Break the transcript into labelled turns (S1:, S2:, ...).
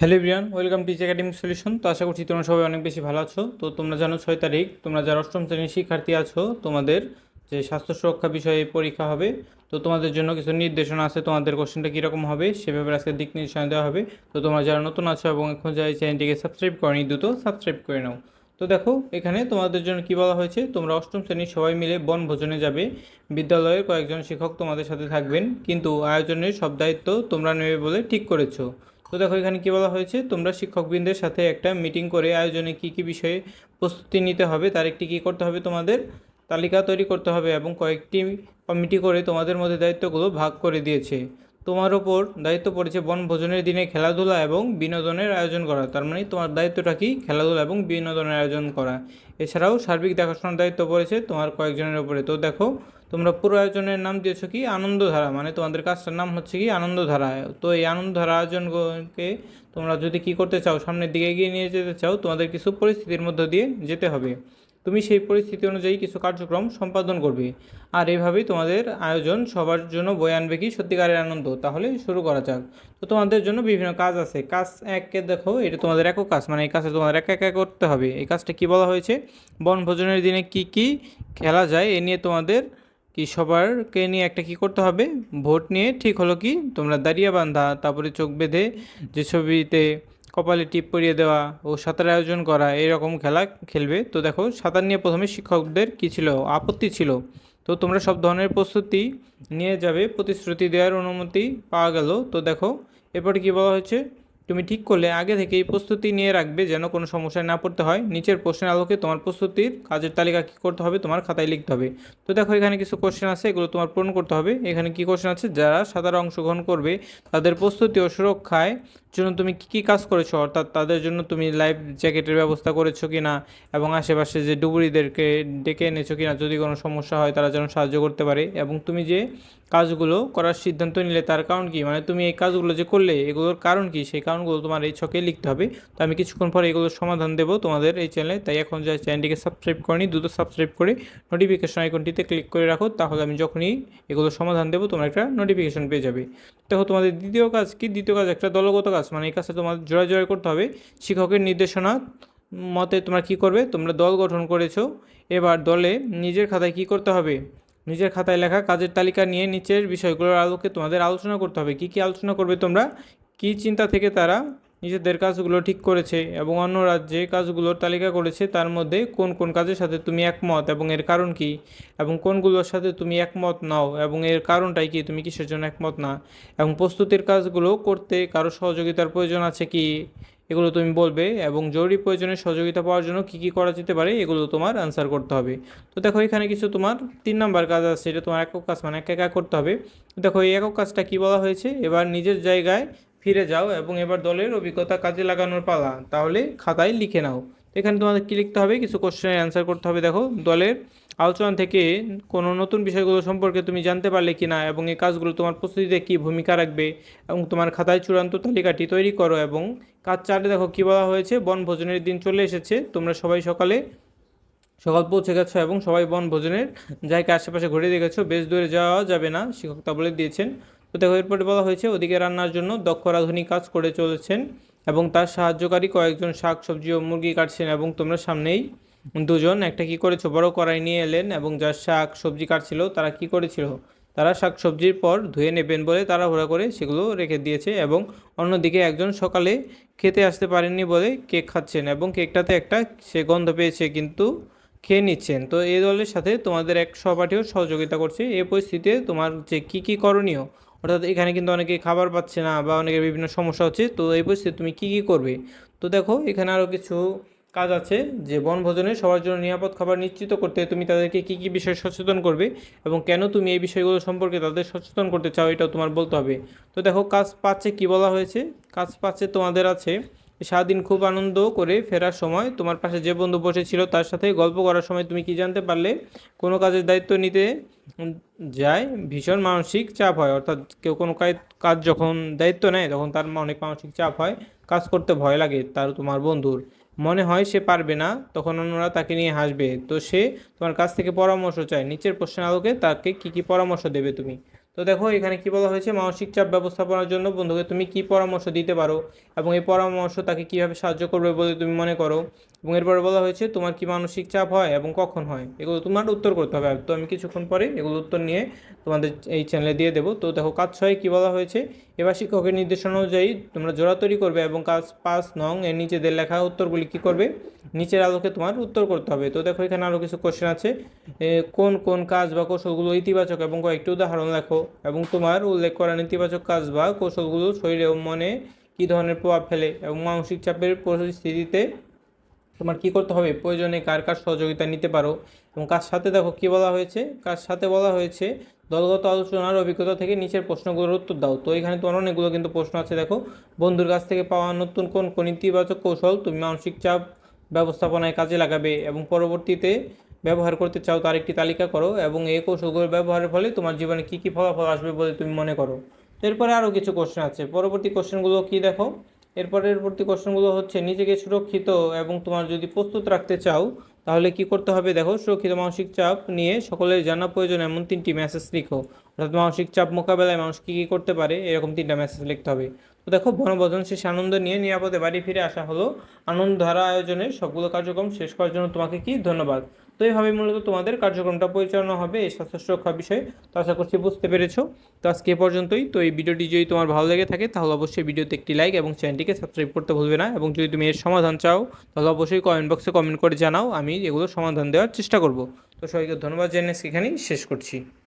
S1: Hello everyone, welcome teach academic solution. তো আশা করছি তোমরা সবাই অনেক বেশি ভালো আছো। তো তোমরা জানো ছয় তারিখ, তোমরা যারা অষ্টম শ্রেণির শিক্ষার্থী আছো, তোমাদের যে স্বাস্থ্য সুরক্ষা বিষয়ে পরীক্ষা হবে, তো তোমাদের জন্য কিছু নির্দেশনা আছে, তোমাদের কোশ্চেনটা কীরকম হবে সে ব্যাপারে আজকে দিক নির্দেশনা দেওয়া হবে। তো তোমরা যারা নতুন আছো এবং এখন যারা চ্যানেলটিকে সাবস্ক্রাইব করনি, দ্রুত সাবস্ক্রাইব করে নাও। তো দেখো, এখানে তোমাদের জন্য কি বলা হয়েছে, তোমরা অষ্টম শ্রেণির সবাই মিলে বন ভোজনে যাবে। বিদ্যালয়ের কয়েকজন শিক্ষক তোমাদের সাথে থাকবেন, কিন্তু আয়োজনের সব দায়িত্ব তোমরা নেবে বলে ঠিক করেছ। তো দেখো, এখানে কী বলা হয়েছে? তোমরা শিক্ষকবৃন্দের সাথে একটা মিটিং করে আয়োজনে কি কি বিষয়ে প্রস্তুতি নিতে হবে, তার একটি কী করতে হবে তোমাদের? তালিকা তৈরি করতে হবে এবং কয়েকটি কমিটি করে তোমাদের মধ্যে দায়িত্বগুলো ভাগ করে দিয়েছে। তোমার ওপর দায়িত্ব পড়েছে বনভোজনের দিনে খেলাধুলা এবং বিনোদনের আয়োজন করা। তার মানে তোমার দায়িত্বটা কি? খেলাধুলা এবং বিনোদনের আয়োজন করা। এছাড়াও সার্বিক দেখাশোনার দায়িত্ব পড়েছে তোমার কয়েকজনের ওপরে তো দেখো, তোমরা পুরো আয়োজনের নাম দিয়েছ কি? আনন্দধারা। মানে তোমাদের কাজটার নাম হচ্ছে কি? আনন্দধারা। তো এই আনন্দধারা আয়োজনকে তোমরা যদি কি করতে চাও, সামনের দিকে এগিয়ে নিয়ে যেতে চাও, তোমাদের কিছু পরিস্থিতির মধ্য দিয়ে যেতে হবে। তুমি সেই পরিস্থিতি অনুযায়ী কিছু কার্যক্রম সম্পাদন করবে। আর এভাবেই তোমাদের আয়োজন সবার জন্য বয়ে আনবে কি? সত্যিকারের আনন্দ। তাহলে শুরু করা যাক। তো তোমাদের জন্য বিভিন্ন কাজ আছে। কাজ এককে দেখো, এটা তোমাদের একক কাজ। মানে এই কাজটা তোমাদের একা একা করতে হবে। এই কাজটা কি বলা হয়েছে? বনভোজনের দিনে কি কি খেলা যায়? এ নিয়ে তোমাদের কি সবারকে নিয়ে একটা কি করতে হবে? ভোট নিয়ে ঠিক হলো কি? তোমরা দাঁড়িয়ে বান্ধা তারপরে চোখ বেঁধে যে ছবিতে কপালে টিপ পরিয়ে দেওয়া ও সাঁতার আয়োজন করা এরকম খেলা খেলবে। তো দেখো, সাঁতার নিয়ে প্রথমে শিক্ষকদের কী ছিল? আপত্তি ছিল। তো তোমরা সব ধরনের প্রস্তুতি নিয়ে যাবে, প্রতিশ্রুতি দেওয়ার অনুমতি পাওয়া গেল। তো দেখো, এরপরে কী বলা হয়েছে? তুমি ঠিক করলে, আগে থেকেই প্রস্তুতি নিয়ে রাখবে যেন কোনো সমস্যায় না পড়তে হয়। নিচের প্রশ্নের আলোকে তোমার প্রস্তুতির কাজের তালিকা কী করতে হবে, তোমার খাতায় লিখতে হবে। তো দেখো, এখানে কিছু কোশ্চেন আছে, এগুলো তোমার পূরণ করতে হবে। এখানে কি কোশ্চেন আছে? যারা সাঁতারে অংশগ্রহণ করবে, তাদের প্রস্তুতি ও সুরক্ষায় জন্য তুমি কী কী কাজ করেছ, অর্থাৎ তাদের জন্য তুমি লাইফ জ্যাকেটের ব্যবস্থা করেছ কি না এবং আশেপাশে যে ডুবুরিদেরকে ডেকে এনেছো কি না যদি কোনো সমস্যা হয় তারা যেন সাহায্য করতে পারে। এবং তুমি যে কাজগুলো করার সিদ্ধান্ত নিলে তার কারণ কি? মানে তুমি এই কাজগুলো যে করলে, এগুলোর কারণ কি? সেই কারণগুলো তোমার এই ছকে লিখতে হবে। তো আমি কিছুক্ষণ পরে এগুলোর সমাধান দেবো তোমাদের এই চ্যানেলে তাই এখন যা চ্যানেলটিকে সাবস্ক্রাইব করেনি দ্রুত সাবস্ক্রাইব করে নোটিফিকেশন আইকনটিতে ক্লিক করে রাখো। তাহলে আমি যখনই এগুলোর সমাধান দেবো, তোমরা একটা নোটিফিকেশন পেয়ে যাবে। দেখো তোমাদের দ্বিতীয় কাজ কি? দ্বিতীয় কাজ একটা দলগত কাজ। মানে এই কাজটা তোমার জোড়া জোড়া করতে হবে। শিক্ষকের নির্দেশনা মতে তোমরা কি করবে? তোমরা দল গঠন করেছ। এবার দলে নিজের খাতায় কি করতে হবে? নিজের খাতায় লেখা কাজের তালিকা নিয়ে নিচের বিষয়গুলোর আলোকে তোমাদের আলোচনা করতে হবে। কি কি আলোচনা করবে তোমরা? কি চিন্তা থেকে তারা নিজেদের কাজগুলো ঠিক করেছে এবং অন্য রাজ্যে কাজগুলোর তালিকা করেছে, তার মধ্যে কোন কোন কাজের সাথে তুমি একমত এবং এর কারণ কি? এবং কোনগুলোর সাথে তুমি একমত নাও এবং এর কারণটাই কি? তুমি কিসের জন্য একমত না? এবং প্রস্তুতির কাজগুলো করতে কারও সহযোগিতার প্রয়োজন আছে কি? এগুলো তুমি বলবে এবং জরুরি প্রয়োজনে সহযোগিতা পাওয়ার জন্য কী কী করা যেতে পারে এগুলো তোমার অ্যান্সার করতে হবে। তো দেখো, এখানে কিছু তোমার তিন নাম্বার কাজ আছে, এটা তোমার একক কাজ মানে একা একা করতে হবে। দেখো, এই একক কাজটা কী বলা হয়েছে? এবার নিজের জায়গায় ফিরে যাও এবং এবার দলের অভিজ্ঞতা কাজে লাগানোর পালা। তাহলে খাতায় লিখে নাও। এখানে তোমাদের কী লিখতে হবে? কিছু কোশ্চেনের অ্যান্সার করতে হবে। দেখো, দলের আলোচনা থেকে কোনো নতুন বিষয়গুলো সম্পর্কে তুমি জানতে পারলে কি না এবং এই কাজগুলো তোমার প্রস্তুতিতে কী ভূমিকা রাখবে এবং তোমার খাতায় চূড়ান্ত তালিকাটি তৈরি করো এবং কাজ চারে দেখো কী বলা হয়েছে বনভোজনের দিন চলে এসেছে। তোমরা সবাই সকালে সকাল পৌঁছে গেছো এবং সবাই বনভোজনের জায়গা আশেপাশে ঘুরে দেখেছ। বেশ দূরে যাওয়া যাবে না, শিক্ষক তা বলে দিয়েছেন। তো দেখো, এরপরে বলা হয়েছে, ওদিকে রান্নার জন্য দক্ষ রাঁধুনি কাজ করে চলেছেন এবং তার সাহায্যকারী কয়েকজন শাক, সবজি ও মুরগি কাটছেন এবং তোমরা সামনেই দুজন একটা কি করেছ, বড় কড়াই নিয়ে এলেন এবং যার শাক, সবজি কাটছিল, তারা কি করেছিল? তারা শাক, সবজির পর ধুয়ে নেবেন বলে তারা তাড়াহুড়া করে সেগুলো রেখে দিয়েছে এবং অন্যদিকে একজন সকালে খেতে আসতে পারেননি বলে কেক খাচ্ছেন এবং কেকটাতে একটা সে গন্ধ পেয়েছে, কিন্তু খেয়ে নিচ্ছেন। তো এই দলের সাথে তোমাদের এক সহপাঠীও সহযোগিতা করছে। এই পরিস্থিতিতে তোমার যে কী কী করণীয় অর্থাৎ এখানে কিন্তু অনেকে খাবার পাচ্ছে না বা অনেকের বিভিন্ন সমস্যা হচ্ছে, তো এই পরিস্থিতি তুমি কী কী করবে? তো দেখো, এখানে আরও কিছু কাজ আছে যে বনভোজনে সবার জন্য নিরাপদ খাবার নিশ্চিত করতে তুমি তাদেরকে কী কী বিষয়ে সচেতন করবে এবং কেন তুমি এই বিষয়গুলো সম্পর্কে তাদের সচেতন করতে চাও এটাও তোমার বলতে হবে। তো দেখো, কাজ পাচ্ছে কি বলা হয়েছে? কাজ পাচ্ছে তোমাদের আছে সারাদিন খুব আনন্দ করে ফেরার সময় তোমার পাশে যে বন্ধু বসেছিল তার সাথে গল্প করার সময় তুমি কি জানতে পারলে? কোনো কাজের দায়িত্ব নিতে যায় ভীষণ মানসিক চাপ হয়। অর্থাৎ কেউ কোনো কাজ- যখন দায়িত্ব নেয় তখন তার অনেক মানসিক চাপ হয়, কাজ করতে ভয় লাগে তার, তোমার বন্ধুর। মনে হয় সে পারবে না, তখন অন্যরা তাকে নিয়ে হাসবে। তো সে তোমার কাছ থেকে পরামর্শ চায়। নিচের প্রশ্নের আলোকে তাকে কী কী পরামর্শ দেবে তুমি? তো দেখো, এখানে কি বলা হয়েছে? মানসিক চাপ ব্যবস্থাপনার জন্য বন্ধুকে তুমি কি পরামর্শ দিতে পারো? এবং এই পরামর্শ তাকে কীভাবে সাহায্য করবে বলে তুমি মনে করো? এবং এরপরে বলা হয়েছে, তোমার কি মানসিক চাপ হয় এবং কখন হয়? এগুলো তোমার উত্তর করতে হবে। তো আমি কিছুক্ষণ পরে এগুলো উত্তর নিয়ে তোমাদের এই চ্যানেলে দিয়ে দেবো। তো দেখো, কাজ ছয় কী বলা হয়েছে? এবার শিক্ষকের নির্দেশনা অনুযায়ী তোমরা জোড়া তৈরি করবে এবং কাজ পাঁচ নং এর নিচেদের লেখা উত্তরগুলি কী করবে? নিচের আলোকে তোমার উত্তর করতে হবে। তো দেখো, এখানে আরও কিছু কোশ্চেন আছে। কোন কোন কাজ বা কৌশলগুলো ইতিবাচক এবং কয়েকটি উদাহরণ লেখো। এবং তোমার উল্লেখ করা নেতিবাচক কাজ বা কৌশলগুলো শরীরে ও মনে কী ধরনের প্রভাব ফেলে এবং মানসিক চাপের পরিস্থিতিতে তোমার কি করতে হবে? প্রয়োজনে কার কার সহযোগিতা নিতে পারো? এবং কার সাথে দেখো কি বলা হয়েছে? কার সাথে বলা হয়েছে? দলগত আলোচনার অভিজ্ঞতা থেকে নিচের প্রশ্নগুলোর উত্তর দাও। তো এখানে তোমার অনেকগুলো কিন্তু প্রশ্ন আছে, দেখো। বন্ধুর কাছ থেকে পাওয়া নতুন কোন কোন ইতিবাচক কৌশল তুমি মানসিক চাপ ব্যবস্থাপনায় কাজে লাগাবে? এবং পরবর্তীতে ব্যবহার করতে চাও তার একটি তালিকা করো এবং এই কৌশলগুলো ব্যবহারের ফলে তোমার জীবনে কী কী ফলাফল আসবে বলে তুমি মনে করো। এরপরে আরও কিছু কোশ্চেন আছে। পরবর্তী কোশ্চেনগুলো কি দেখো? এরপরে পরবর্তী কোশ্চেনগুলো হচ্ছে, নিজেকে সুরক্ষিত এবং তোমার যদি প্রস্তুত রাখতে চাও, তাহলে কি করতে হবে দেখো? সুরক্ষিত মানসিক চাপ নিয়ে সকলের জানা প্রয়োজন এমন তিনটি মেসেজ লিখো। অর্থাৎ মানসিক চাপ মোকাবেলায় মানুষ কী কী করতে পারে, এরকম তিনটা মেসেজ লিখতে হবে। তো দেখো, বনভোজন শেষ আনন্দ নিয়ে নিরাপদে বাড়ি ফিরে আসা হলো। আনন্দ ধারা আয়োজনের সবগুলো কার্যক্রম শেষ করার জন্য তোমাকে কি ধন্যবাদ? তো এইভাবে মূলত তোমাদের কার্যক্রমটা পরিচালনা হবে এই স্বাস্থ্য সুরক্ষা বিষয়ে। তো আশা করছি বুঝতে পেরেছ। তো আজকে পর্যন্তই। তো এই ভিডিওটি যদি তোমার ভালো লেগে থাকে, তাহলে অবশ্যই ভিডিওতে একটি লাইক এবং চ্যানেলটিকে সাবস্ক্রাইব করতে ভুলবে না। এবং যদি তুমি এর সমাধান চাও, তাহলে অবশ্যই কমেন্ট বক্সে কমেন্ট করে জানাও। আমি এগুলোর সমাধান দেওয়ার চেষ্টা করব। তো সবাইকে ধন্যবাদ জানিয়ে এখানেই শেষ করছি।